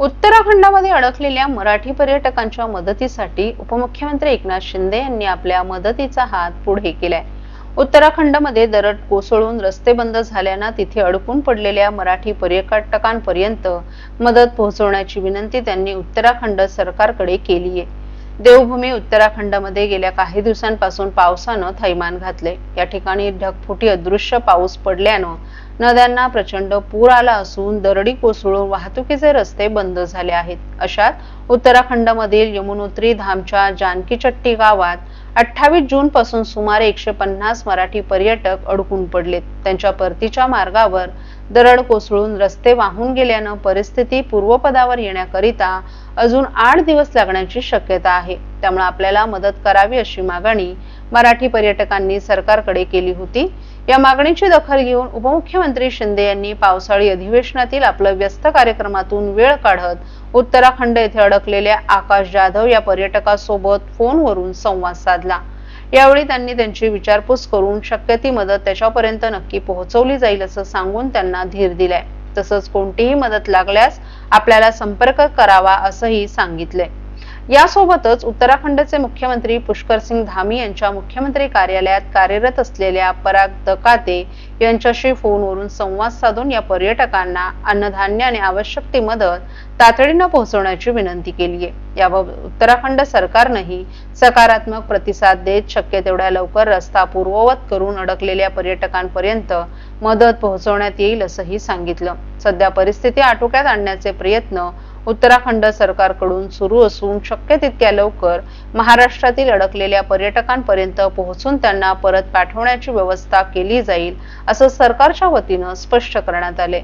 उत्तराखंडामध्ये अडकलेल्या मराठी पर्यटकांच्या मदतीसाठी उपमुख्यमंत्री एकनाथ शिंदे यांनी आपल्या मदतीचा हात पुढे केलाय. उत्तराखंडमध्ये दरड कोसळून रस्ते बंद झाल्यानं तिथे अडकून पडलेल्या मराठी पर्यटकांपर्यंत मदत पोहोचवण्याची विनंती त्यांनी उत्तराखंड सरकारकडे केली आहे देवभूमी उत्तराखंडमध्ये गेल्या काही दिवसांपासून पावसानं थैमान घातले. या ठिकाणी ढगफुटी अदृश्य पाऊस पडल्यानं नद्यांना प्रचंड पूर आला असून दरडी कोसळून वाहतुकीचे रस्ते बंद झाले आहेत. अशात उत्तराखंडमधील यमुनोत्री धामच्या जानकीचट्टी गावात अठ्ठावीस जून पासून सुमारे एकशे पन्नास मराठी पर्यटक अडकून पडलेत. त्यांच्या परतीच्या मार्गावर दरड कोसळून रस्ते वाहून गेल्यानं परिस्थिती पूर्वपदावर येण्याकरिता अजून आठ दिवस लागण्याची शक्यता आहे. त्यामुळे आपल्याला मदत करावी अशी मागणी मराठी पर्यटकांनी सरकारकडे केली होती. या मागणीची दखल घेऊन उपमुख्यमंत्री शिंदे यांनी पावसाळी अधिवेशनातील आपलं व्यस्त कार्यक्रमातून वेळ काढत उत्तराखंड येथे अडकलेल्या आकाश जाधव या पर्यटकासोबत फोनवरून संवाद साधला. यावेळी त्यांनी त्यांची विचारपूस करून शक्य ती मदत त्याच्यापर्यंत नक्की पोहोचवली जाईल असं सांगून त्यांना धीर दिलाय. तसंच कोणतीही मदत लागल्यास आपल्याला संपर्क करावा असंही सांगितलंय. यासोबतच उत्तराखंडचे मुख्यमंत्री पुष्कर सिंग धामी यांच्या मुख्यमंत्री कार्यालयात कार्यरत असलेल्या पराग दकाते यांच्याशी फोनवरून संवाद साधून या पर्यटकांना अन्नधान्य आणि आवश्यक ती मदत तातडीनं पोहोचवण्याची विनंती केली आहे. याबाबत उत्तराखंड सरकारनंही सकारात्मक प्रतिसाद देत शक्य तेवढ्या लवकर रस्ता पूर्ववत करून अडकलेल्या पर्यटकांपर्यंत मदत पोहोचवण्यात येईल असंही सांगितलं. सध्या परिस्थिती आटोक्यात आणण्याचे प्रयत्न उत्तराखंड सरकारकडून सुरू असून शक्य तितक्या लवकर महाराष्ट्रातील अडकलेल्या पर्यटकांपर्यंत पोहोचून त्यांना परत पाठवण्याची व्यवस्था केली जाईल असं सरकारच्या वतीनं स्पष्ट करण्यात आले